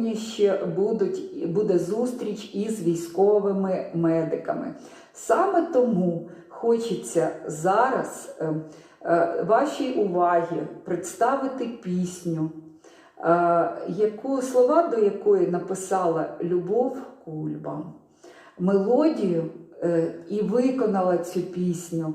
сьогодні ще будуть, буде зустріч із військовими медиками. Саме тому хочеться зараз е, е, вашій увазі представити пісню, е, яку слова до якої написала Любов Кульба. Мелодію і виконала цю пісню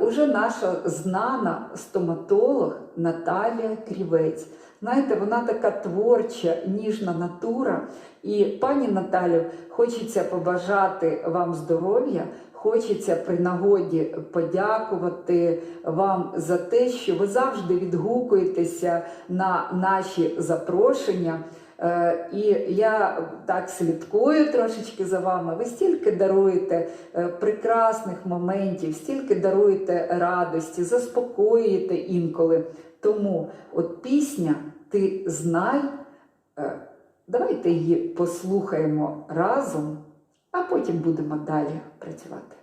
уже наша знана стоматолог Наталія Крівець. Знаєте, вона така творча, ніжна натура. І пані Наталю, хочеться побажати вам здоров'я. Хочеться при нагоді подякувати вам за те, що ви завжди відгукуєтеся на наші запрошення. Е, І я так слідкую трошечки за вами. Ви стільки даруєте е, прекрасних моментів, стільки даруєте радості, заспокоюєте інколи. Тому от пісня Ти знай, е, давайте її послухаємо разом, а потім будемо далі працювати.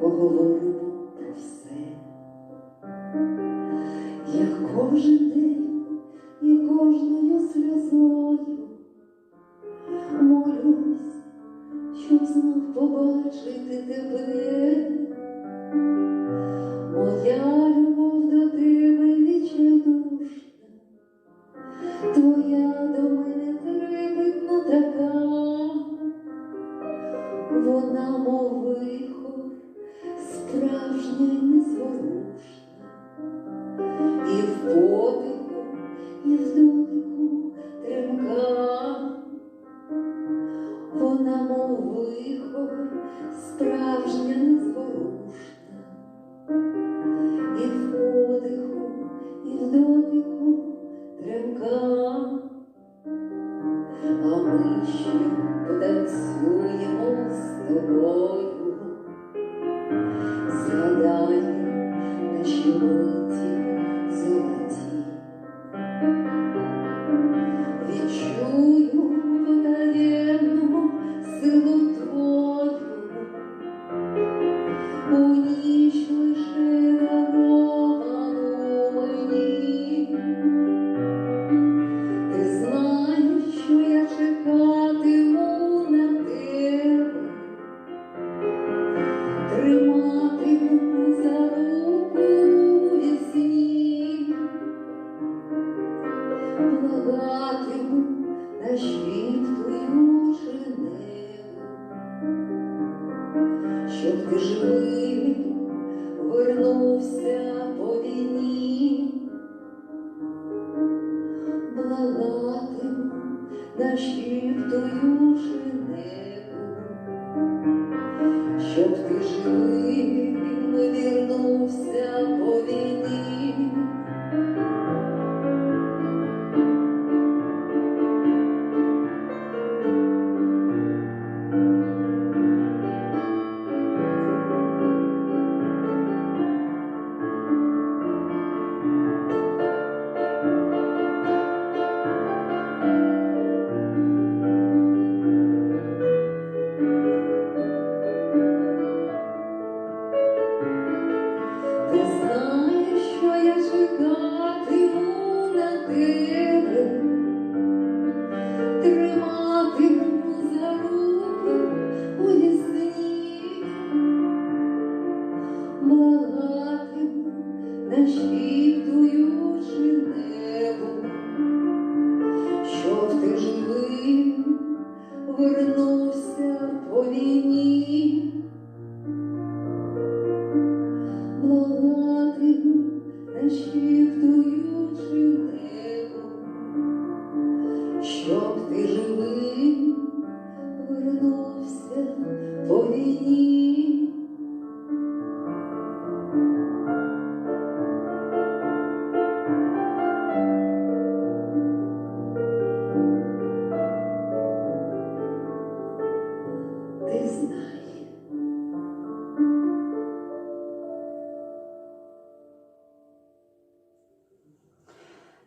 Поговоримо про все, як кожен день і кожною сльозою молюсь, щоб знов побачити тебе. Справжня й незворушна, і в подиху, і в дотику тремка, вона, мов вихор, справжня незворушна, і в подиху, і в дотику тремка, а ми ще потанцюємо з тобою, триматиму за руку вісні, благатиму на світлою женеву, щоб ти живий вернувся по війні. Благатиму Женеву, щоб ти vision. На тебе, за руки у вісні, благатиму нашіптую Женеву, щоб ти живий, вернувся по війні.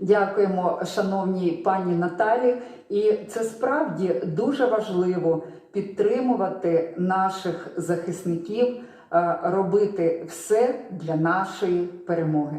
Дякуємо, шановній пані Наталі. І це справді дуже важливо підтримувати наших захисників, е, робити все для нашої перемоги.